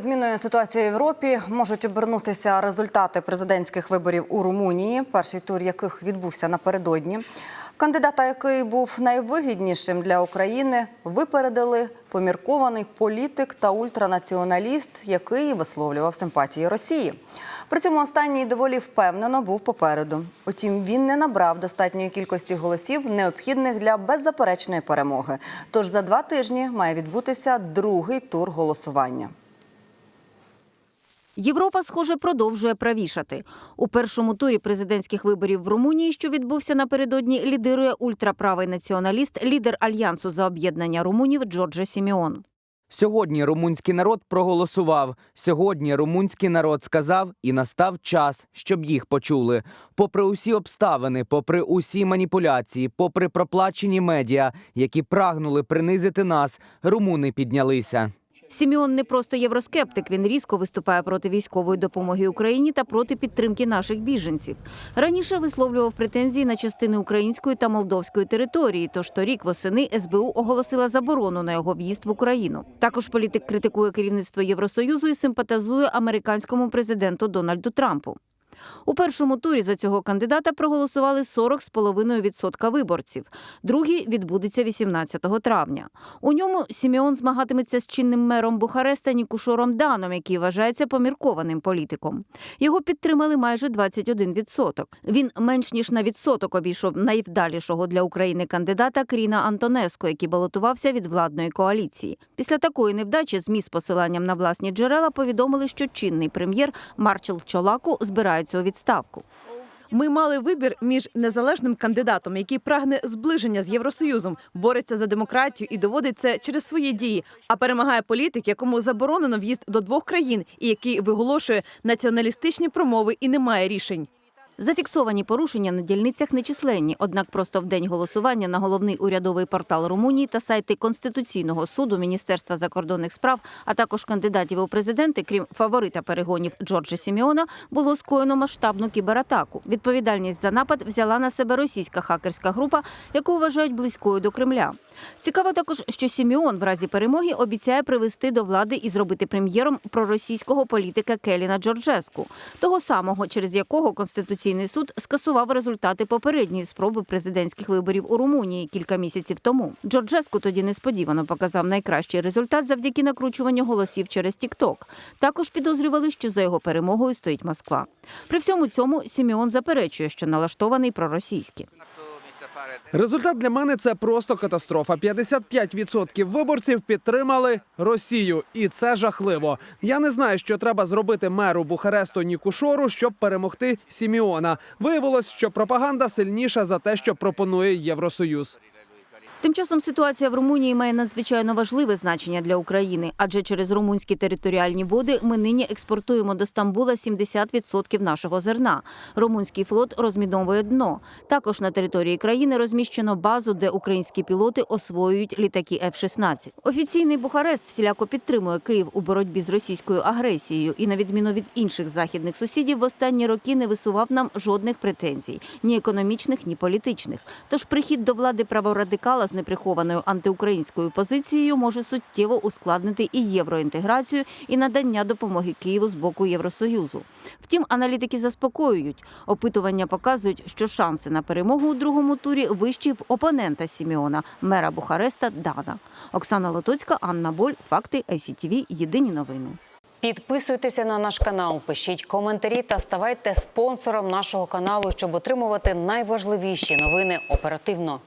Зміною ситуації в Європі можуть обернутися результати президентських виборів у Румунії, перший тур яких відбувся напередодні. Кандидата, який був найвигіднішим для України, випередили поміркований політик та ультранаціоналіст, який висловлював симпатії Росії. При цьому останній доволі впевнено був попереду. Утім, він не набрав достатньої кількості голосів, необхідних для беззаперечної перемоги. Тож за два тижні має відбутися другий тур голосування. Європа, схоже, продовжує правішати. У першому турі президентських виборів в Румунії, що відбувся напередодні, лідирує ультраправий націоналіст, лідер альянсу за об'єднання румунів Джорджа Сіміон. Сьогодні румунський народ проголосував. Сьогодні румунський народ сказав, і настав час, щоб їх почули. Попри усі обставини, попри усі маніпуляції, попри проплачені медіа, які прагнули принизити нас, румуни піднялися. Сіміон не просто євроскептик. Він різко виступає проти військової допомоги Україні та проти підтримки наших біженців. Раніше висловлював претензії на частини української та молдовської території. Тож торік восени СБУ оголосила заборону на його в'їзд в Україну. Також політик критикує керівництво Євросоюзу і симпатизує американському президенту Дональду Трампу. У першому турі за цього кандидата проголосували 40,5% виборців. Другий відбудеться 18 травня. У ньому Сімеон змагатиметься з чинним мером Бухареста Нікушором Даном, який вважається поміркованим політиком. Його підтримали майже 21%. Він менш ніж на відсоток обійшов найвдалішого для України кандидата Кріна Антонеско, який балотувався від владної коаліції. Після такої невдачі ЗМІ з посиланням на власні джерела повідомили, що чинний прем'єр Марчел Чолаку збирається у відставку. Ми мали вибір між незалежним кандидатом, який прагне зближення з Євросоюзом, бореться за демократію і доводить це через свої дії. А перемагає політик, якому заборонено в'їзд до двох країн, і який виголошує націоналістичні промови і не має рішень. Зафіксовані порушення на дільницях нечисленні. Однак просто в день голосування на головний урядовий портал Румунії та сайти Конституційного суду, Міністерства закордонних справ, а також кандидатів у президенти, крім фаворита перегонів Джорджа Сіміона, було скоєно масштабну кібератаку. Відповідальність за напад взяла на себе російська хакерська група, яку вважають близькою до Кремля. Цікаво також, що Сіміон в разі перемоги обіцяє привести до влади і зробити прем'єром проросійського політика Келіна Джорджеску, того самого, через якого Конституційний суд скасував результати попередньої спроби президентських виборів у Румунії кілька місяців тому. Джорджеску тоді несподівано показав найкращий результат завдяки накручуванню голосів через Тікток. Також підозрювали, що за його перемогою стоїть Москва. При всьому цьому Сіміон заперечує, що налаштований проросійськи. Результат для мене це просто катастрофа. 55% виборців підтримали Росію, і це жахливо. Я не знаю, що треба зробити меру Бухаресту Нікушору, щоб перемогти Сіміона. Виявилось, що пропаганда сильніша за те, що пропонує Євросоюз. Тим часом ситуація в Румунії має надзвичайно важливе значення для України, адже через румунські територіальні води ми нині експортуємо до Стамбула 70% нашого зерна. Румунський флот розміновує дно. Також на території країни розміщено базу, де українські пілоти освоюють літаки F-16. Офіційний Бухарест всіляко підтримує Київ у боротьбі з російською агресією і, на відміну від інших західних сусідів, в останні роки не висував нам жодних претензій ні економічних, ні політичних. Тож прихід до влади праворадикала з неприхованою антиукраїнською позицією може суттєво ускладнити і євроінтеграцію, і надання допомоги Києву з боку Євросоюзу. Втім, аналітики заспокоюють. Опитування показують, що шанси на перемогу у другому турі вищі в опонента Сіміона, мера Бухареста Дана. Оксана Лотоцька, Анна Боль, факти ICTV, Єдині новини. Підписуйтеся на наш канал, пишіть коментарі та ставайте спонсором нашого каналу, щоб отримувати найважливіші новини оперативно.